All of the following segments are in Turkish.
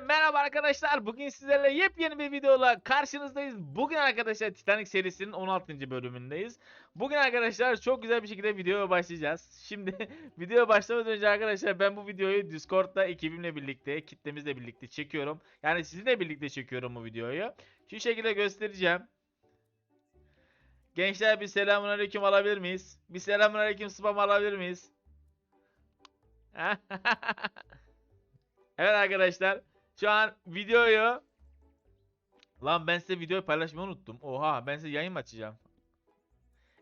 merhaba arkadaşlar. Bugün sizlerle yepyeni bir videoyla karşınızdayız. Bugün arkadaşlar Titanic serisinin 16. bölümündeyiz. Bugün arkadaşlar çok güzel bir şekilde videoya başlayacağız. Şimdi videoya başlamadan önce arkadaşlar ben bu videoyu Discord'da ekibimle birlikte, kitlemizle birlikte çekiyorum. Yani sizinle birlikte çekiyorum bu videoyu. Şu şekilde göstereceğim. Gençler bir selamünaleyküm alabilir miyiz? Bir selamünaleyküm spam alabilir miyiz? Evet arkadaşlar. Şu an videoyu Lan ben size videoyu paylaşmayı unuttum. Oha ben size yayın açacağım?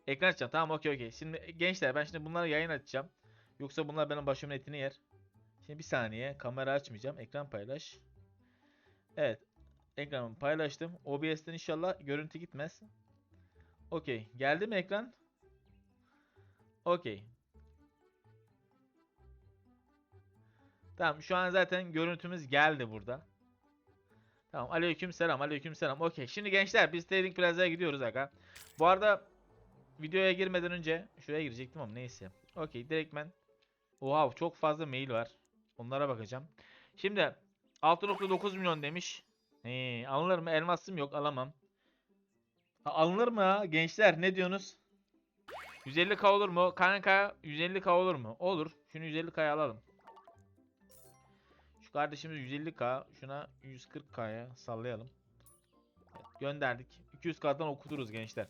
Ekran açacağım. Tamam okey okey. Şimdi gençler ben şimdi bunları yayın açacağım. Yoksa bunlar benim başımın etini yer. Şimdi bir saniye. Kamera açmayacağım. Ekran paylaş. Evet. Ekranımı paylaştım. OBS'ten inşallah görüntü gitmez. Okey. Geldi mi ekran? Okey. Tamam şu an zaten görüntümüz geldi burada. Tamam aleyküm selam aleyküm selam. Okey şimdi gençler biz Trading Plaza'ya gidiyoruz aga. Bu arada videoya girmeden önce şuraya girecektim ama neyse. Okey direktmen. Oha çok fazla mail var. Onlara bakacağım. Şimdi 6.9 milyon demiş. He, alınır mı? Elmasım yok alamam. Ha, alınır mı? Gençler ne diyorsunuz? 150k olur mu? Kanka 150k olur mu? Olur. Şunu 150k'ya alalım. Şu kardeşimiz 150k. Şuna 140k'ya sallayalım. Evet, gönderdik. 200k'dan okuturuz gençler.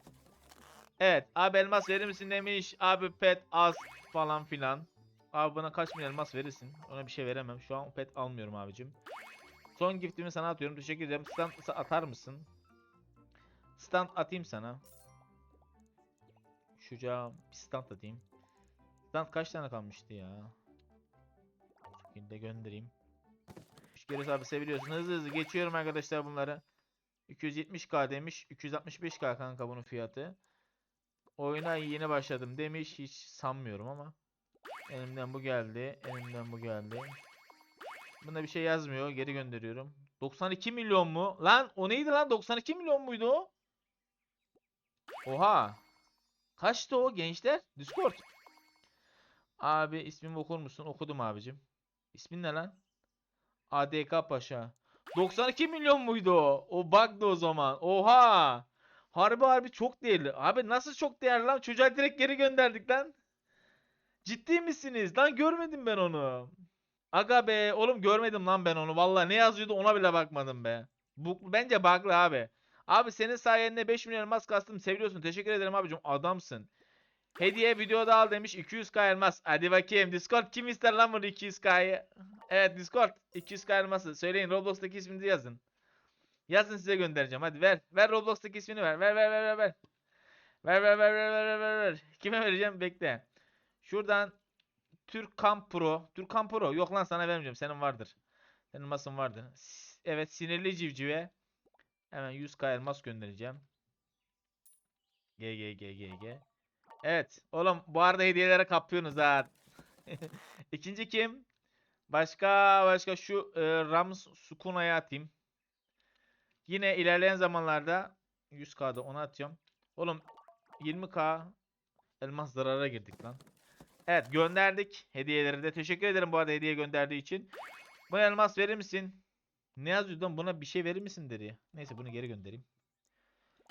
Evet. Abi elmas verir misin demiş. Abi pet az falan filan. Abi bana kaç bin elmas verirsin? Ona bir şey veremem. Şu an pet almıyorum abicim. Son giftimi sana atıyorum. Teşekkür ederim. Stand atar mısın? Stand atayım sana. Şuca bir stand atayım. Stand kaç tane kalmıştı ya? Bu şekilde göndereyim. Gerisi abi seviliyorsun. Hızlı hızlı geçiyorum arkadaşlar bunları. 270k demiş. 265k kanka bunun fiyatı. Oyuna yeni başladım demiş. Hiç sanmıyorum ama. Elimden bu geldi. Elimden bu geldi. Bunda bir şey yazmıyor. Geri gönderiyorum. 92 milyon mu? Lan o neydi lan? 92 milyon muydu o? Oha. Kaçtı o gençler? Discord. Abi ismimi okur musun? Okudum abicim. İsmin ne lan? ADK Paşa. 92 milyon muydu o? O bug'dı o zaman. Oha. Harbi harbi çok değerli. Abi nasıl çok değerli lan? Çocuğa direkt geri gönderdik lan. Ciddi misiniz? Lan görmedim ben onu. Aga be oğlum görmedim lan ben onu. Vallahi ne yazıyordu ona bile bakmadım be. Bu bence bug'lı abi. Abi senin sayende 5 milyon elmas kastım. Seviyorsun. Teşekkür ederim abicim. Adamsın. Hediye videoda al demiş 200k elmas. Hadi bakayım Discord kim ister lan bunu 200k'yı? Evet Discord 200k elması. Söyleyin Roblox'taki isminizi yazın. Yazın size göndereceğim. Hadi ver. Ver Roblox'taki ismini ver. Ver ver ver ver ver. Ver ver ver ver ver ver ver ver. Kime vereceğim? Bekle. Şuradan Türkan Pro. Türkan Pro. Yok lan sana vermeyeceğim. Senin vardır. Senin masın vardır. Evet sinirli civcive. Hemen 100k elmas göndereceğim. G G G G G. Evet. Oğlum bu arada hediyelere kapıyorsunuz ha. İkinci kim? Başka başka şu e, Rams Sukuna'ya atayım. Yine ilerleyen zamanlarda 100k'da ona atıyorum. Oğlum 20k elmas zarara girdik lan. Evet gönderdik hediyeleri de. Teşekkür ederim bu arada hediye gönderdiği için. Bu elmas verir misin? Ne yazıyordun? Buna bir şey verir misin dedi. Neyse bunu geri göndereyim.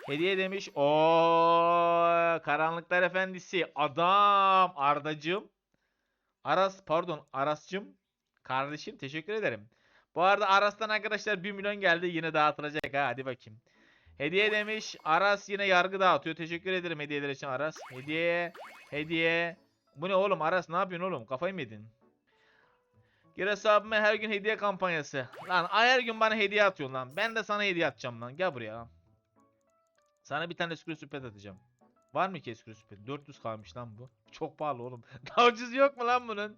Hediye demiş. O Karanlıklar Efendisi. Adam Ardacığım. Aras pardon Aras'cığım. Kardeşim teşekkür ederim. Bu arada Aras'tan arkadaşlar 1 milyon geldi. Yine dağıtılacak ha. Hadi bakayım. Hediye demiş. Aras yine yargı dağıtıyor. Teşekkür ederim hediyeler için Aras. Hediye. Hediye. Bu ne oğlum Aras ne yapıyorsun oğlum? Kafayı mı yedin? Gir hesabıma her gün hediye kampanyası. Lan her gün bana hediye atıyorsun lan. Ben de sana hediye atacağım lan. Gel buraya lan. Sana bir tane exclusive pet atacağım. Var mı ki exclusive pet? 400 kalmış lan bu. Çok pahalı oğlum. Daha ucuz yok mu lan bunun?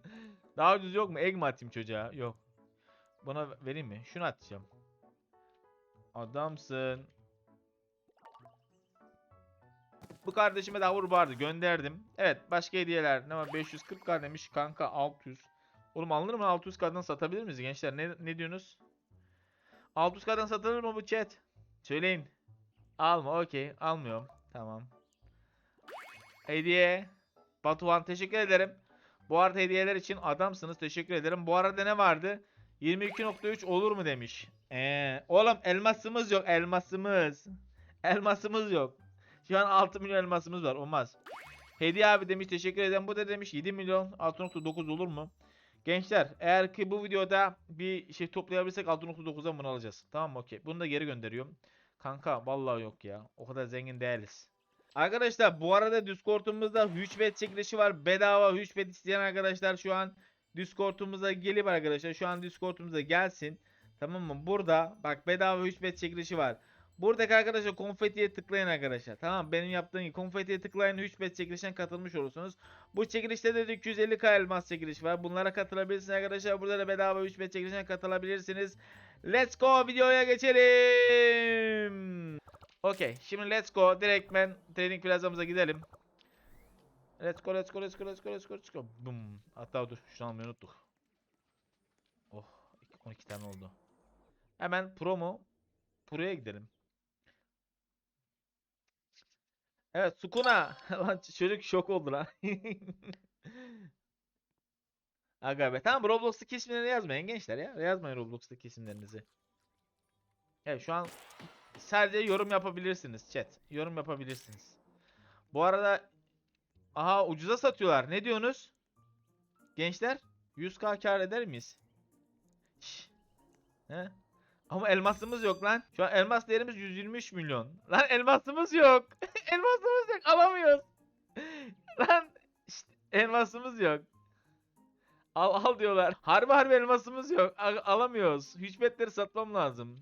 Daha ucuz yok mu? Egg mi atayım çocuğa? Yok. Buna vereyim mi? Şunu atacağım. Adamsın. Bu kardeşime daha vur vardı. Gönderdim. Evet başka hediyeler. Ne var? 540k demiş. Kanka 600. Oğlum alınır mı? 600k'dan satabilir miyiz gençler? Ne, ne diyorsunuz? 600k'dan satılır mı bu chat? Söyleyin. Alma okey. Almıyorum. Tamam. Hediye. Batuhan teşekkür ederim. Bu arada hediyeler için adamsınız. Teşekkür ederim. Bu arada ne vardı? 22.3 olur mu demiş. Ee, oğlum elmasımız yok elmasımız. Elmasımız yok. Şu an 6 milyon elmasımız var olmaz. Hediye abi demiş teşekkür ederim. Bu da demiş 7 milyon 6.9 olur mu? Gençler eğer ki bu videoda bir şey toplayabilirsek 6.9'dan bunu alacağız. Tamam mı? Okey. Bunu da geri gönderiyorum. Kanka vallahi yok ya. O kadar zengin değiliz. Arkadaşlar bu arada Discord'umuzda Hüçbet çekilişi var. Bedava Hüçbet isteyen arkadaşlar şu an Discord'umuza gelip arkadaşlar şu an Discord'umuza gelsin. Tamam mı? Burada bak bedava Hüçbet çekilişi var. Buradaki arkadaşlar konfetiye tıklayın arkadaşlar. Tamam benim yaptığım gibi konfetiye tıklayın 3 bet çekilişine katılmış olursunuz. Bu çekilişte de 250k elmas çekiliş var. Bunlara katılabilirsiniz arkadaşlar. Burada da bedava 3 bet çekilişine katılabilirsiniz. Let's go videoya geçelim. Okey şimdi let's go direktmen training plazamıza gidelim. Let's go let's go let's go let's go let's go let's go. Bum. Hatta dur şunu almayı unuttuk. Oh 12 tane oldu. Hemen promo Pro'ya gidelim. Evet Sukuna. lan çocuk şok oldu lan. Aga be. Tamam Roblox'taki isimleri yazmayın gençler ya. Yazmayın Roblox'taki isimlerinizi. Evet şu an sadece yorum yapabilirsiniz chat. Yorum yapabilirsiniz. Bu arada aha ucuza satıyorlar. Ne diyorsunuz? Gençler 100k kar eder miyiz? Şş. He? Ama elmasımız yok lan. Şu an elmas değerimiz 123 milyon. Lan elmasımız yok. elmasımız yok. Alamıyoruz. lan işte elmasımız yok. Al al diyorlar. Harbi harbi elmasımız yok. A- alamıyoruz. Hücbetleri satmam lazım.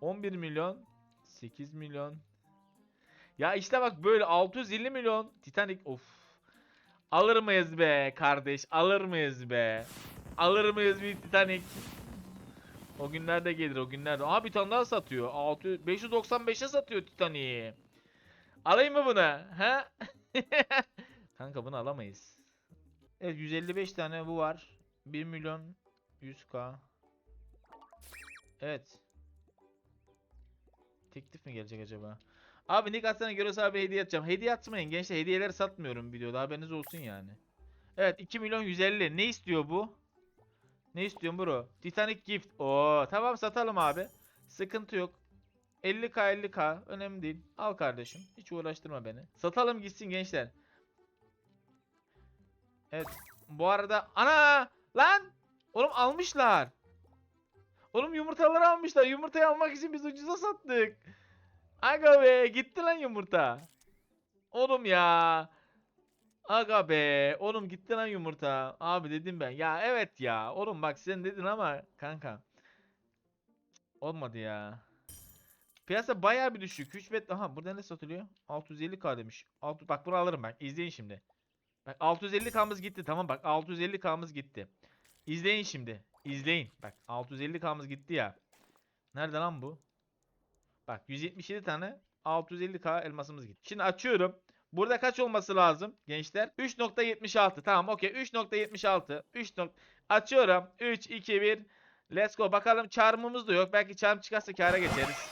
11 milyon. 8 milyon. Ya işte bak böyle 650 milyon. Titanic of. Alır mıyız be kardeş? Alır mıyız be? Alır mıyız bir Titanic? O günlerde gelir o günlerde. Aha bir tane daha satıyor. 600 595'e satıyor Titanic'i. Alayım mı bunu? Ha? Kanka bunu alamayız. Evet 155 tane bu var. 1 milyon 100k. Evet. Teklif mi gelecek acaba? Abi Nick atsana Göres abi hediye atacağım. Hediye atmayın gençler. Hediyeler satmıyorum videoda. Haberiniz olsun yani. Evet 2 milyon 150. Ne istiyor bu? Ne istiyorsun bro? Titanic Gift. Oo tamam satalım abi. Sıkıntı yok. 50k 50k önemli değil. Al kardeşim. Hiç uğraştırma beni. Satalım gitsin gençler. Evet. Bu arada ana lan oğlum almışlar. Oğlum yumurtaları almışlar. Yumurtayı almak için biz ucuza sattık. Aga be gitti lan yumurta. Oğlum ya. Aga be. Oğlum gitti lan yumurta. Abi dedim ben. Ya evet ya. Oğlum bak sen dedin ama kanka. Olmadı ya. Piyasa bayağı bir düşük. 3 bet. Aha burada ne satılıyor? 650k demiş. Altı, bak bunu alırım ben. İzleyin şimdi. Bak 650k'mız gitti. Tamam bak 650k'mız gitti. İzleyin şimdi. İzleyin. Bak 650k'mız gitti ya. Nerede lan bu? Bak 177 tane 650k elmasımız gitti. Şimdi açıyorum. Burada kaç olması lazım gençler? 3.76. Tamam okey. 3.76. 3. nok- Açıyorum. 3, 2, 1. Let's go. Bakalım çarmımız da yok. Belki çarm çıkarsa kâra geçeriz.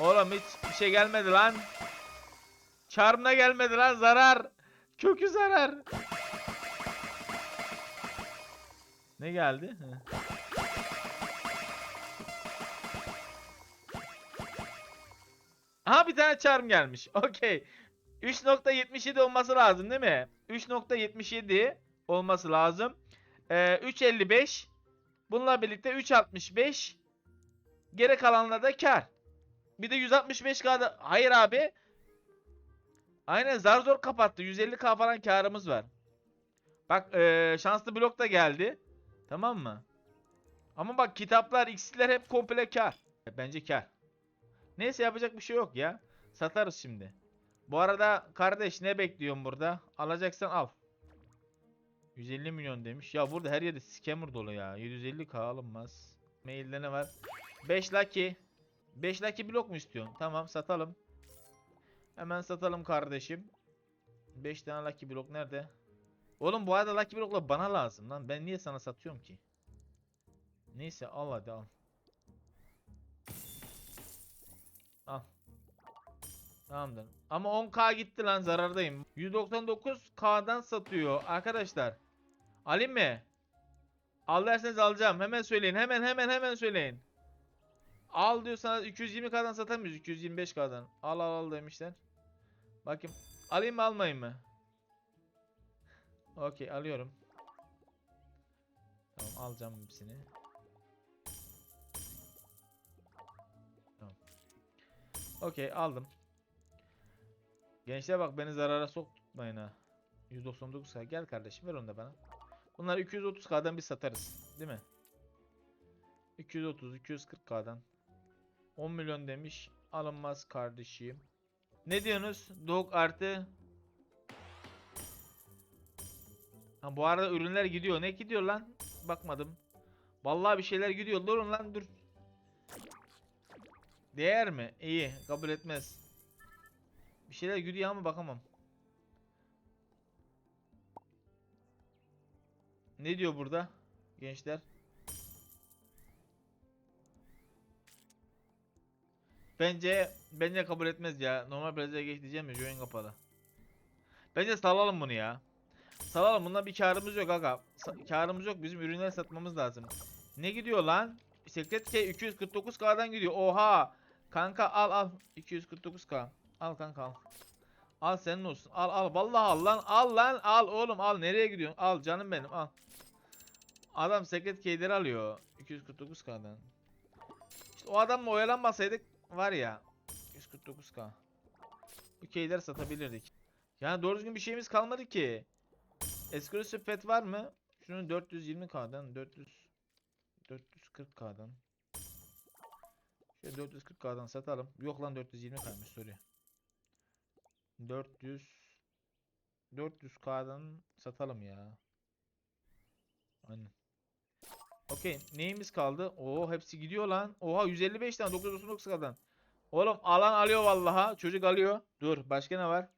Oğlum hiç bir şey gelmedi lan. Çarmına gelmedi lan zarar. Kökü zarar. Ne geldi? Aha bir tane charm gelmiş. Okey. 3.77 olması lazım değil mi? 3.77 olması lazım. Ee, 3.55. Bununla birlikte 3.65. Geri kalanlar da kar. Bir de 165k Hayır abi. Aynen zar zor kapattı. 150k falan karımız var. Bak ee, şanslı blok da geldi. Tamam mı? Ama bak kitaplar, x'ler hep komple kar. Bence kar. Neyse yapacak bir şey yok ya. Satarız şimdi. Bu arada kardeş ne bekliyorsun burada? Alacaksan al. 150 milyon demiş. Ya burada her yerde scammer dolu ya. 750k alınmaz. Mailde ne var? 5 lucky. 5 lucky blok mu istiyorsun? Tamam satalım. Hemen satalım kardeşim. 5 tane lucky blok nerede? Oğlum bu arada lucky bloklar bana lazım lan. Ben niye sana satıyorum ki? Neyse al hadi al. Al. Tamamdır. Ama 10k gitti lan zarardayım. 199k'dan satıyor arkadaşlar. Alayım mı? Al derseniz alacağım. Hemen söyleyin. Hemen hemen hemen söyleyin. Al diyorsanız 220k'dan satamıyoruz. 225k'dan. Al al al demişler. Bakayım. Alayım mı almayayım mı? Okey alıyorum. Tamam alacağım hepsini. Okey aldım. Gençler bak beni zarara sokmayın ha. 199k gel kardeşim ver onu da bana. Bunlar 230k'dan bir satarız. Değil mi? 230 240k'dan. 10 milyon demiş. Alınmaz kardeşim. Ne diyorsunuz? Dog artı. Ha, bu arada ürünler gidiyor. Ne gidiyor lan? Bakmadım. Vallahi bir şeyler gidiyor. Durun lan dur. Değer mi? İyi. Kabul etmez. Bir şeyler gidiyor ama bakamam. Ne diyor burada? Gençler. Bence bence kabul etmez ya. Normal plaza geç diyeceğim ya join kapalı. Bence salalım bunu ya. Salalım bundan bir karımız yok aga. Karımız yok bizim ürünleri satmamız lazım. Ne gidiyor lan? Sekret K 249k'dan gidiyor. Oha. Kanka al al 249k. Al kanka al. Al senin olsun. Al al vallahi al lan. Al lan al oğlum al nereye gidiyorsun? Al canım benim al. Adam Secret K'leri alıyor 249k'dan. İşte o adamla oyalanmasaydık var ya 149k. Bu keyleri satabilirdik. Yani doğru düzgün bir şeyimiz kalmadı ki. Exclusive pet var mı? Şunu 420k'dan 400 440k'dan Şöyle 440k'dan satalım. Yok lan 420k'ymış sorry. 400 400k'dan satalım ya. Aynen. Okey. Neyimiz kaldı? Oo hepsi gidiyor lan. Oha 155 tane 999k'dan. Oğlum alan alıyor vallaha. Çocuk alıyor. Dur başka ne var?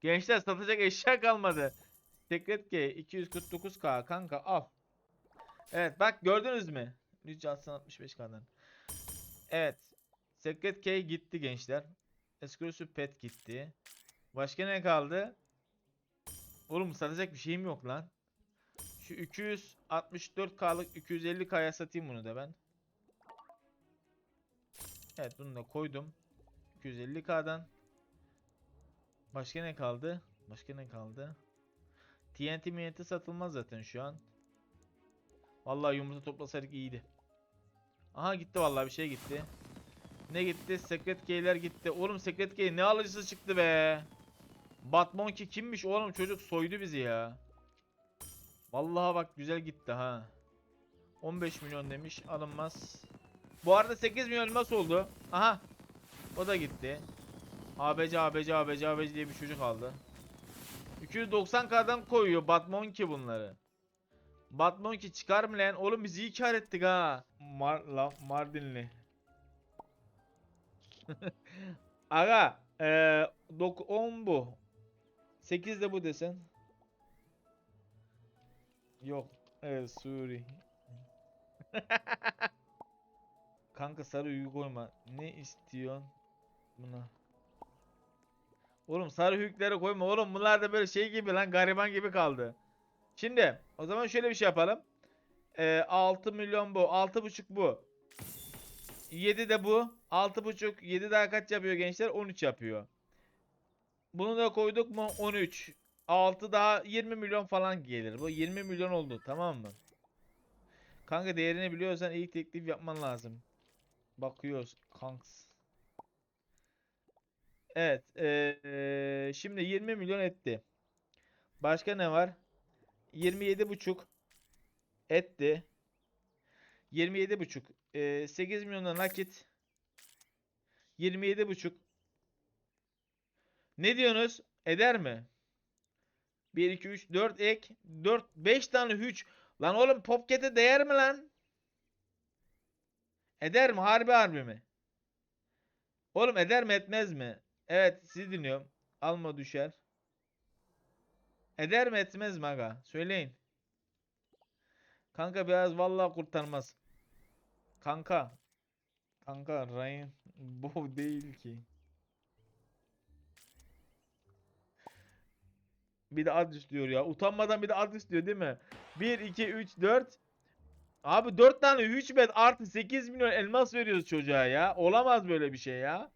Gençler satacak eşya kalmadı. Secret K 249k kanka al. Evet bak gördünüz mü? Rica 65k'dan. Evet. Secret K gitti gençler. Exclusive Pet gitti. Başka ne kaldı? Oğlum satacak bir şeyim yok lan. Şu 264k'lık 250k'ya satayım bunu da ben. Evet bunu da koydum. 250k'dan. Başka ne kaldı? Başka ne kaldı? TNT miyeti satılmaz zaten şu an. Vallahi yumurta toplasaydık iyiydi. Aha gitti vallahi bir şey gitti. Ne gitti? Secret Key'ler gitti. Oğlum Secret Key ne alıcısı çıktı be. Batmonkey kimmiş oğlum çocuk soydu bizi ya. Vallahi bak güzel gitti ha. 15 milyon demiş alınmaz. Bu arada 8 milyon elmas oldu. Aha. O da gitti. ABC ABC ABC ABC diye bir çocuk aldı. 290k'dan koyuyor Batmonkey bunları. Batmonkey çıkar mı lan? Oğlum biz iyi kar ettik ha. Mar la Mardinli. Aga, eee 10 bu. 8 de bu desen. Yok. Evet Suri. Kanka sarı hüyü koyma. Ne istiyorsun buna? Oğlum sarı hükleri koyma. Oğlum bunlar da böyle şey gibi lan gariban gibi kaldı. Şimdi o zaman şöyle bir şey yapalım. Ee, 6 milyon bu. 6,5 bu. 7 de bu. 6,5. 7 daha kaç yapıyor gençler? 13 yapıyor. Bunu da koyduk mu? 13. 6 daha 20 milyon falan gelir. Bu 20 milyon oldu. Tamam mı? Kanka değerini biliyorsan ilk teklif yapman lazım. Bakıyoruz. Kanks. Evet. eee, şimdi 20 milyon etti. Başka ne var? 27 buçuk etti. 27 buçuk. Eee 8 milyonda nakit. 27 buçuk. Ne diyorsunuz? Eder mi? 1 2 3 4 ek 4 5 tane hüç. Lan oğlum Popket'e değer mi lan? Eder mi? Harbi harbi mi? Oğlum eder mi etmez mi? Evet sizi dinliyorum. Alma düşer. Eder mi etmez mi aga? Söyleyin. Kanka biraz vallahi kurtarmaz. Kanka. Kanka Ryan bu değil ki. Bir de ad istiyor ya. Utanmadan bir de ad istiyor değil mi? 1, 2, 3, 4. Abi 4 tane 3 bet artı 8 milyon elmas veriyoruz çocuğa ya. Olamaz böyle bir şey ya.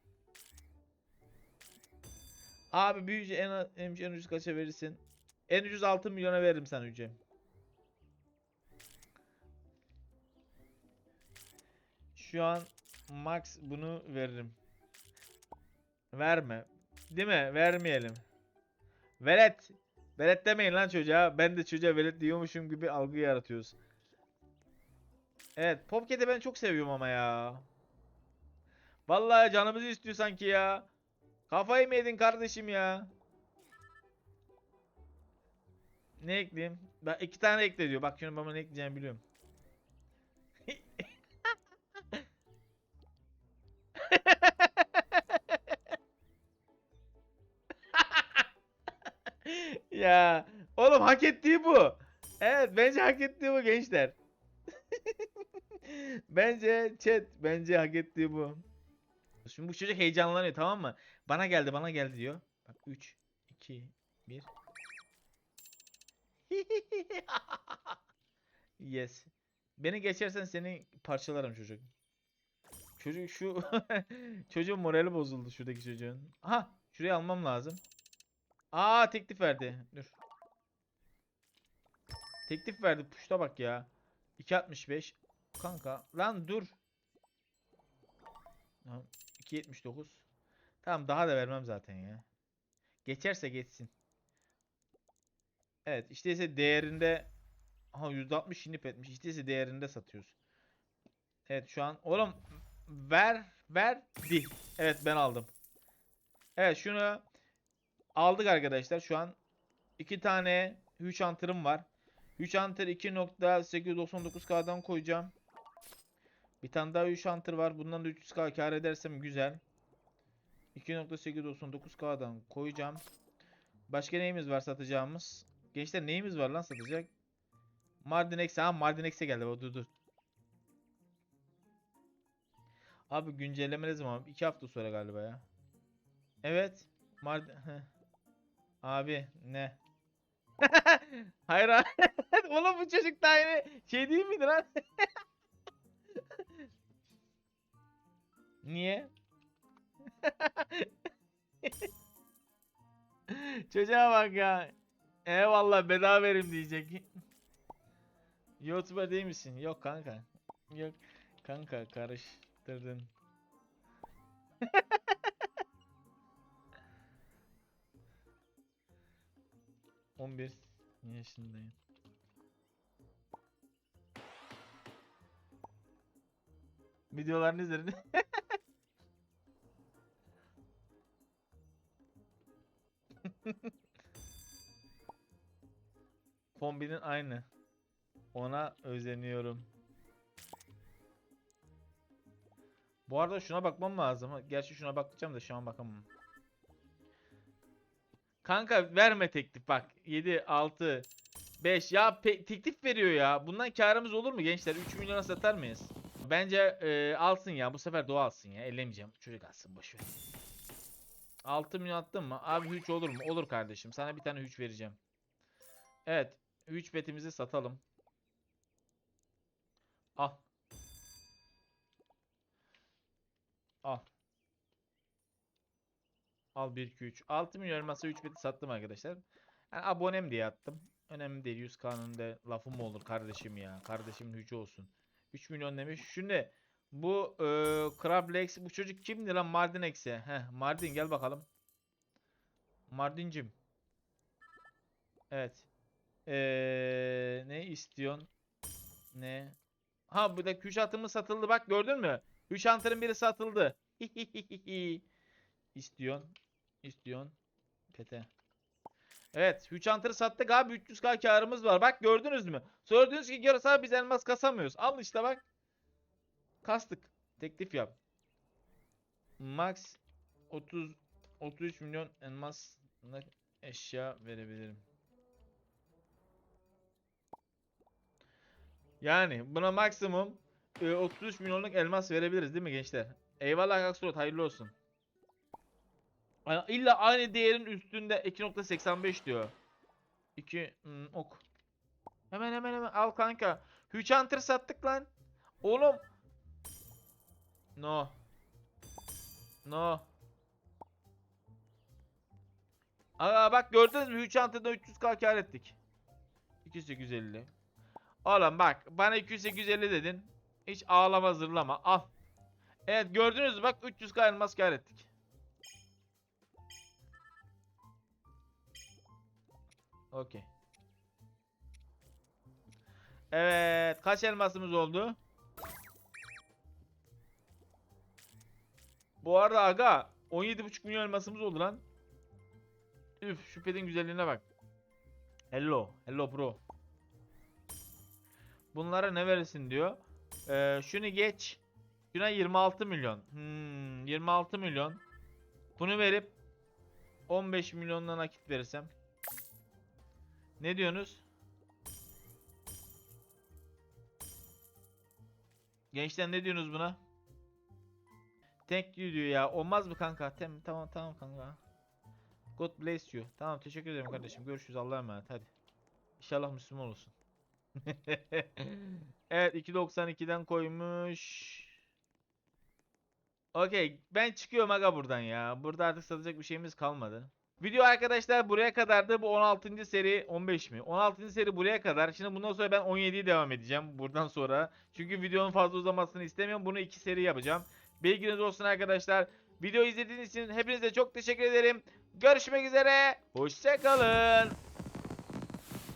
Abi büyücü en, en, en ucuz kaça verirsin? En ucuz 6 milyona veririm sen Yüce. Şu an max bunu veririm. Verme. Değil mi? Vermeyelim. Velet. Velet demeyin lan çocuğa. Ben de çocuğa velet diyormuşum gibi algı yaratıyoruz. Evet. Popket'i ben çok seviyorum ama ya. Vallahi canımızı istiyor sanki ya. Kafayı mı yedin kardeşim ya? Ne ekleyeyim? Ben iki tane ekle diyor. Bak şimdi bana ne ekleyeceğimi biliyorum. ya oğlum hak ettiği bu. Evet bence hak ettiği bu gençler. bence chat bence hak ettiği bu. Şimdi bu çocuk heyecanlanıyor tamam mı? Bana geldi bana geldi diyor. Bak 3 2 1 Yes. Beni geçersen seni parçalarım çocuk. Çocuk şu çocuğun morali bozuldu şuradaki çocuğun. Aha şurayı almam lazım. Aa teklif verdi. Dur. Teklif verdi. Puşta bak ya. 2.65. Kanka. Lan dur. Tamam. 2.79. Tamam daha da vermem zaten ya. Geçerse geçsin. Evet işte ise değerinde Aha %60 inip etmiş. İşte ise değerinde satıyoruz. Evet şu an oğlum ver verdi. Evet ben aldım. Evet şunu aldık arkadaşlar. Şu an iki tane 3 antırım var. 3 antır 2.899k'dan koyacağım. Bir tane daha 3 antır var. Bundan da 300k kar edersem güzel. 2.899k'dan koyacağım. Başka neyimiz var satacağımız? Gençler neyimiz var lan satacak? Mardin X'e. Ha Mardin X'e geldi. O, dur dur. Abi güncelleme ne zaman? 2 hafta sonra galiba ya. Evet. Mardin. Abi ne? Hayır abi. Oğlum bu çocuk daha yeni şey değil miydi lan? Niye? Çocuğa bak ya. Eyvallah bedava verim diyecek. YouTuber değil misin? Yok kanka. Yok kanka karıştırdın. On bir yaşındayım. Videolarını izledim. Kombinin aynı. Ona özeniyorum. Bu arada şuna bakmam lazım. Gerçi şuna bakacağım da şu an bakamam. Kanka verme teklif bak. 7, 6, 5. Ya teklif veriyor ya. Bundan karımız olur mu gençler? 3 milyona satar mıyız? Bence e, alsın ya. Bu sefer doğa alsın ya. Ellemeyeceğim. Çocuk alsın boşver. 6 milyon attın mı? Abi 3 olur mu? Olur kardeşim. Sana bir tane 3 vereceğim. Evet. 3 betimizi satalım. Al. Al. Al 1 2 3. 6 milyon elmasa 3 beti sattım arkadaşlar. Yani abonem diye attım. Önemli değil 100k'nın da lafı mı olur kardeşim ya. Kardeşimin hücü olsun. 3 milyon demiş. Şimdi bu e, Crablex bu çocuk kimdi lan Mardin X'e? Mardin gel bakalım. Mardincim. Evet. Eee ne istiyorsun? Ne? Ha bu da 3 atımı satıldı bak gördün mü? 3 antırın biri satıldı. İstiyorsun. İstiyorsun. Pete. Evet 3 antırı sattık abi 300k karımız var. Bak gördünüz mü? Söylediğiniz ki yarısı biz elmas kasamıyoruz. Al işte bak. Kastık. Teklif yap. Max 30 33 milyon elmas eşya verebilirim. Yani buna maksimum e, 33 milyonluk elmas verebiliriz değil mi gençler? Eyvallah Aksurat hayırlı olsun. Ay- İlla aynı değerin üstünde 2.85 diyor. Çünkü hmm, ok. Hemen hemen hemen al kanka. Huge Hunter sattık lan. Oğlum. No. No. Aa bak gördünüz mü? Huge Hunter'da 300k kar ettik. 2850. Oğlum bak bana 2850 dedin. Hiç ağlama zırlama. Al. Evet gördünüz mü? Bak 300k elmas kar ettik. Okey. Evet. Kaç elmasımız oldu? Bu arada aga 17,5 milyon elmasımız oldu lan. Üf şu güzelliğine bak. Hello. Hello bro. Bunlara ne verirsin diyor. Ee, şunu geç. Şuna 26 milyon. Hmm, 26 milyon. Bunu verip 15 milyondan nakit verirsem. Ne diyorsunuz? Gençler ne diyorsunuz buna? Thank you diyor ya. Olmaz mı kanka? Tamam tamam tamam kanka. God bless you. Tamam teşekkür ederim kardeşim. Görüşürüz. Allah'a emanet. Hadi. İnşallah Müslüman olsun. evet 2.92'den koymuş. Okey ben çıkıyorum aga buradan ya. Burada artık satacak bir şeyimiz kalmadı. Video arkadaşlar buraya kadardı. Bu 16. seri 15 mi? 16. seri buraya kadar. Şimdi bundan sonra ben 17'yi devam edeceğim buradan sonra. Çünkü videonun fazla uzamasını istemiyorum. Bunu iki seri yapacağım. Bilginiz olsun arkadaşlar. Video izlediğiniz için hepinize çok teşekkür ederim. Görüşmek üzere. Hoşçakalın.